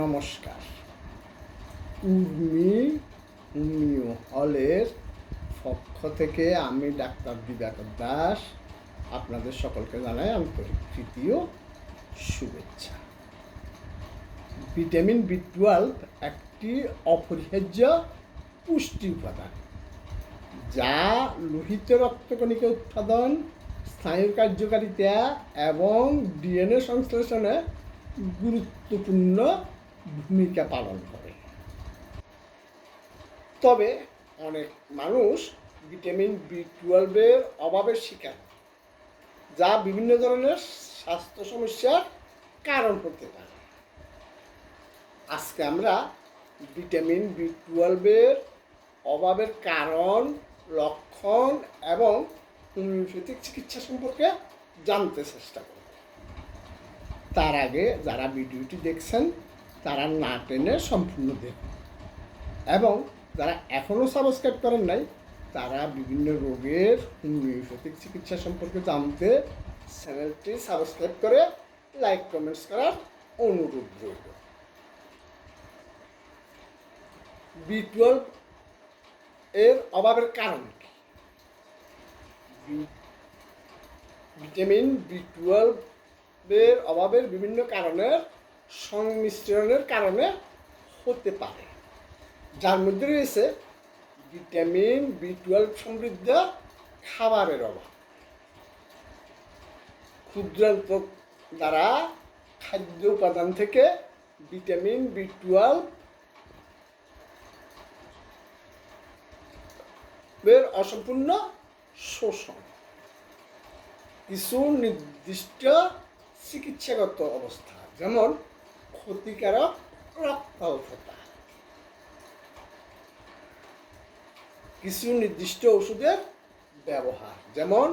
নমস্কার। উর্মি হোমিও হলের পক্ষ থেকে আমি ডাক্তার দিবাকর দাস, আপনাদের সকলকে জানাই আন্তরিক তৃতীয় শুভেচ্ছা। ভিটামিন বি টুয়েলভ একটি অপরিহার্য পুষ্টি উপাদান, যা লোহিত রক্তকণিকা উৎপাদন, স্নায়ুর কার্যকারিতা এবং ডিএনএ সংশ্লেষণে গুরুত্বপূর্ণ ভূমিকা পালন করে। তবে অনেক মানুষ ভিটামিন বি টুয়েলভের অভাবের শিকার, যা বিভিন্ন ধরনের স্বাস্থ্য সমস্যার কারণ হতে পারে। আজকে আমরা ভিটামিন বি টুয়েলভের অভাবের কারণ, লক্ষণ এবং হোমিওপ্যাথিক চিকিৎসা সম্পর্কে জানতে চেষ্টা করব। তার আগে যারা ভিডিওটি দেখছেন তারা না টেনে সম্পূর্ণ দেখুন এবং যারা এখনও সাবস্ক্রাইব করেন নাই, তারা বিভিন্ন রোগের হোমিওপ্যাথিক চিকিৎসা সম্পর্কে জানতে চ্যানেলটি সাবস্ক্রাইব করে লাইক, কমেন্টস করার অনুরোধ রইল। বি টুয়েলভ এর অভাবের কারণ কি? ভিটামিন বি টুয়েলভের অভাবের বিভিন্ন কারণের সংমিশ্রণের কারণে হতে পারে। যার মধ্যে রয়েছে ভিটামিন বি টুয়েলভ সমৃদ্ধ খাবারের অভাব। ক্ষুদ্রান্ত দ্বারা খাদ্য উপাদান থেকে ভিটামিন বি টুয়েলভ এর অসম্পূর্ণ শোষণ। কিছু নির্দিষ্ট চিকিৎসাগত অবস্থা, যেমন ক্ষতিকারক রক্তাল্পতা কিছু নির্দিষ্ট ওষুধের ব্যবহার, যেমন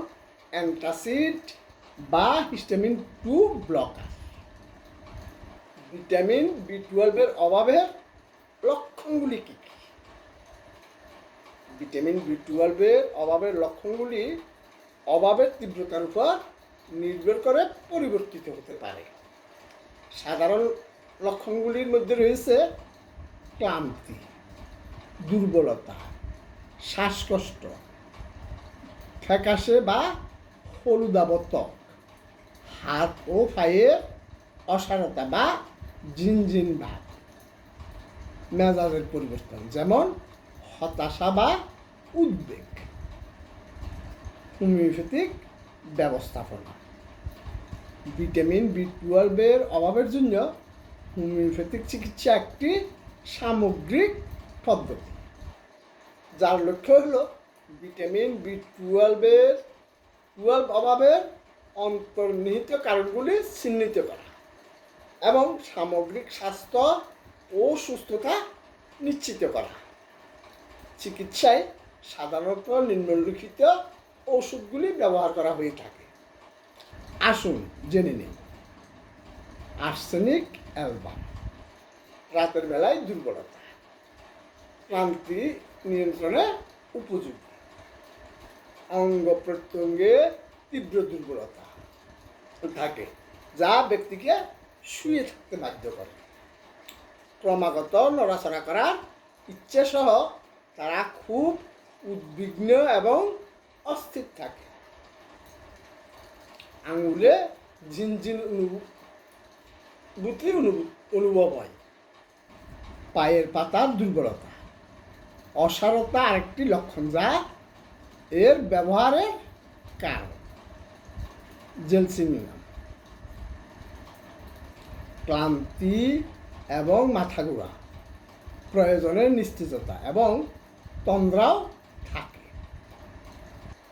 অ্যান্টাসিড বা histamine two blocker. Vitamin B টুয়েলভের অভাবের লক্ষণগুলি কী কী? ভিটামিন বি টুয়েলভের অভাবের লক্ষণগুলি অভাবের তীব্রতার উপর নির্ভর করে পরিবর্তিত হতে পারে। সাধারণ লক্ষণগুলির মধ্যে রয়েছে ক্লান্তি, দুর্বলতা, শ্বাসকষ্ট, ফ্যাকাশে বা হলুদাব ত্বক হাত ও পায়ের অসারতা বা ঝিনঝিন ভাব, মেজাজের পরিবর্তন, যেমন হতাশা বা উদ্বেগ, হোমিওপ্যাথিক ব্যবস্থাপনা, ভিটামিন বি টুয়েলভের অভাবের জন্য হোমিওপ্যাথিক চিকিৎসা একটি সামগ্রিক পদ্ধতি। যার লক্ষ্য হলো ভিটামিন বি টুয়েলভের টুয়েলভ অভাবের অন্তর্নিহিত কারণগুলি চিহ্নিত করা এবং সামগ্রিক স্বাস্থ্য ও সুস্থতা নিশ্চিত করা। চিকিৎসায় সাধারণত নিম্নলিখিত ওষুধগুলি ব্যবহার করা হয়ে থাকে। আসুন জেনে নিন আর্সেনিক অ্যালবাম। রাতের বেলায় দুর্বলতা। ক্লান্তি নিয়ন্ত্রণে উপযোগী। অঙ্গ প্রত্যঙ্গে তীব্র দুর্বলতা থাকে, যা ব্যক্তিকে শুয়ে থাকতে বাধ্য করে। ক্রমাগত নড়াচড়া করার ইচ্ছে সহ তারা খুব উদ্বিগ্ন এবং অস্থির থাকে। আঙুলে ঝিনঝিন অনুভূ- অনুভব হয়। পায়ের পাতার দুর্বলতা। অসারতা আরেকটি লক্ষণ যা এর ব্যবহারের কারণ। জেলসিমিনাম ক্লান্তি এবং মাথা ঘোরা। প্রয়োজনের নিশ্চিততা এবং তন্দ্রাও থাকে।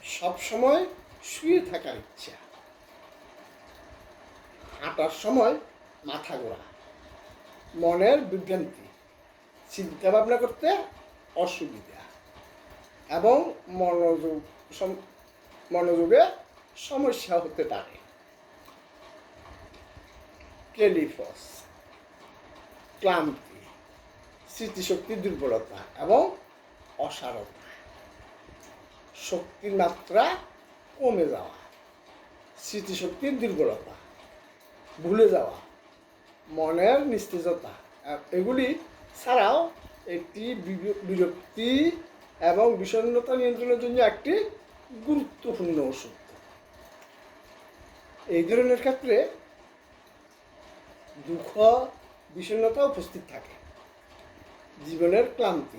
সবসময় শুয়ে থাকার ইচ্ছা। হাঁটার সময় মাথা ঘোরা। মনের বিভ্রান্তি চিন্তা ভাবনা করতে অসুবিধা এবং মনোযোগ মনোযোগে সমস্যা হতে পারে। টেলিফস, ক্লান্তি স্মৃতিশক্তির দুর্বলতা এবং অসারতা। শক্তির মাত্রা কমে যাওয়া, স্মৃতিশক্তির দুর্বলতা ভুলে যাওয়া মনের নিস্তেজতা এগুলি ছাড়াও একটি বির- বিরক্তি এবং বিষণ্ণতা নিয়ন্ত্রণের জন্য একটি গুরুত্বপূর্ণ ওষুধ। এই ধরনের ক্ষেত্রে দুঃখ, বিষণ্ণতা উপস্থিত থাকে। জীবনের ক্লান্তি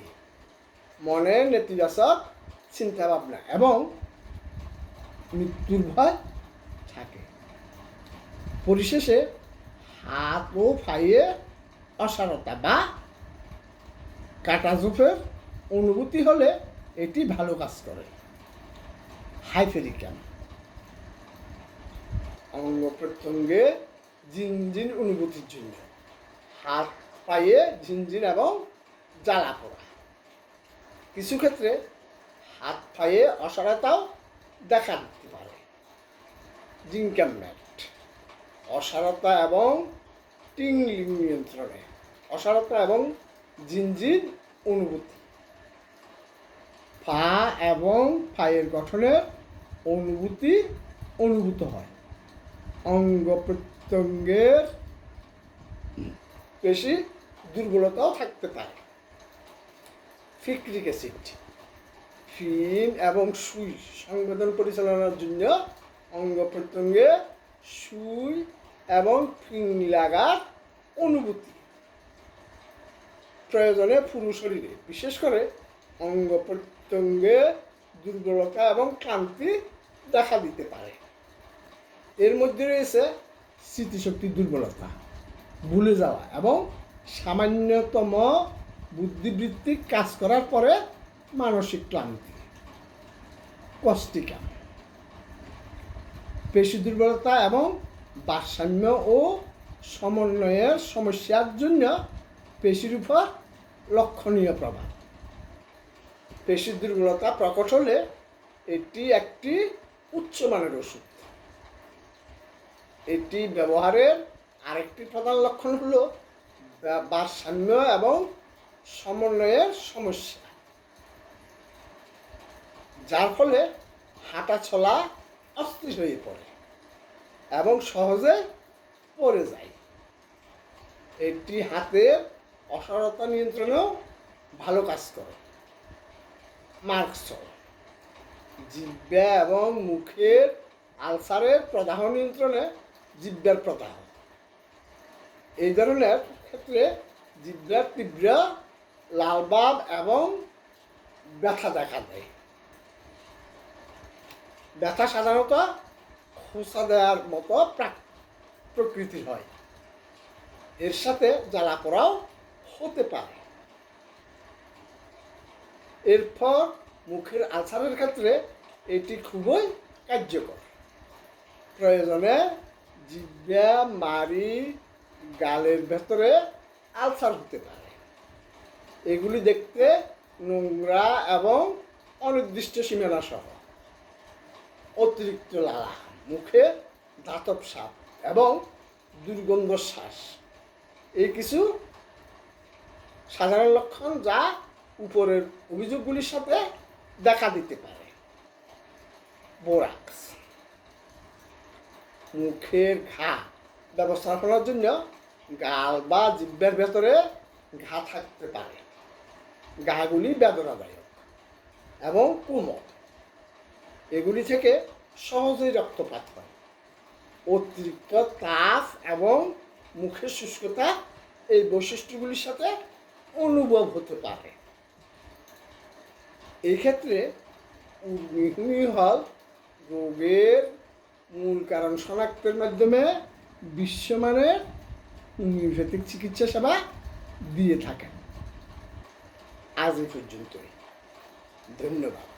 মনের নেতিবাচক চিন্তা ভাবনা এবং মৃত্যুর ভয় থাকে। পরিশেষে হাত ও পায়ে অসারতা বা কাটাজুফের অনুভূতি হলে এটি ভালো কাজ করে। হাইফেরিকাম অঙ্গ প্রত্যঙ্গে ঝিনঝিন অনুভূতির জন্য। হাত পায়ে ঝিনঝিন এবং জ্বালা পোড়া। কিছু ক্ষেত্রে হাত পায়ে অসারতাও দেখা দিতে পারে। জিঙ্কাম অসারতা এবং টিংলিং নিয়ন্ত্রণে। অসারতা এবং জিনজিন অনুভূতি। পা এবং পায়ের গঠনের অনুভূতি অনুভূত হয়। অঙ্গ প্রত্যঙ্গের বেশি দুর্বলতাও থাকতে পারে। ফিক্রিক অ্যাসিড। ফিন এবং সুই সংবেদন পরিচালনার জন্য অঙ্গ প্রত্যঙ্গে সুই এবং ফিন লাগার অনুভূতি। প্রয়োজনে পুরো শরীরে, বিশেষ করে অঙ্গ প্রত্যঙ্গে দুর্বলতা এবং ক্লান্তি দেখা দিতে পারে। এর মধ্যে রয়েছে স্মৃতিশক্তির দুর্বলতা, ভুলে যাওয়া এবং সামান্যতম বুদ্ধিবৃত্তিক কাজ করার পরে মানসিক ক্লান্তি। কষ্টিকা। পেশি দুর্বলতা এবং ভারসাম্য ও সমন্বয়ের সমস্যার জন্য পেশির উপর লক্ষণীয় প্রভাব। পেশির দুর্বলতা প্রকট হলে এটি একটি উচ্চমানের ওষুধ। এটি ব্যবহারের আরেকটি প্রধান লক্ষণ হল ভারসাম্য এবং সমন্বয়ের সমস্যা। যার ফলে হাঁটা চলা অস্থির হয়ে পড়ে। এবং সহজে পড়ে যায়। এটি হাতের অসারতা নিয়ন্ত্রণেও ভালো কাজ করে। মার্কসল জিব্যা এবং মুখের আলসারের প্রদাহ নিয়ন্ত্রণে জিব্বার প্রদাহ। এই ধরনের ক্ষেত্রে জিব্বার তীব্র লালবাব এবং ব্যথা দেখা দেয়। ব্যথা সাধারণত খোসা দেওয়ার মতো প্রাক- প্রকৃতির হয়। এর সাথে জ্বালা পোড়াও হতে পারে। এরপর মুখের আলসারের ক্ষেত্রে এটি খুবই কার্যকর। প্রয়োজনে জিব্বা মারি গালের ভেতরে আলসার হতে পারে। এগুলি দেখতে নোংরা এবং অনির্দিষ্ট সীমানা সহ। অতিরিক্ত লালা। মুখে দাতব সাপ এবং দুর্গন্ধ শ্বাস। এই কিছু সাধারণ লক্ষণ যা উপরের অভিযোগগুলির সাথে দেখা দিতে পারে। বোরাক্স। মুখের ঘা ব্যবস্থাপনার জন্য গাল বা জিব্বের ভেতরে ঘা থাকতে পারে। ঘাগুলি বেদনাদায়ক এবং কোমল। এগুলি থেকে সহজেই রক্তপাত হয়। অতিরিক্ত তাপ এবং মুখের শুষ্কতা এই বৈশিষ্ট্যগুলির সাথে অনুভব হতে পারে। এই ক্ষেত্রে হল রোগের মূল কারণ শনাক্তের মাধ্যমে বিশ্বমানের হোমিওপ্যাথিক চিকিৎসা সেবা দিয়ে থাকেন। আজ এই পর্যন্তই। ধন্যবাদ।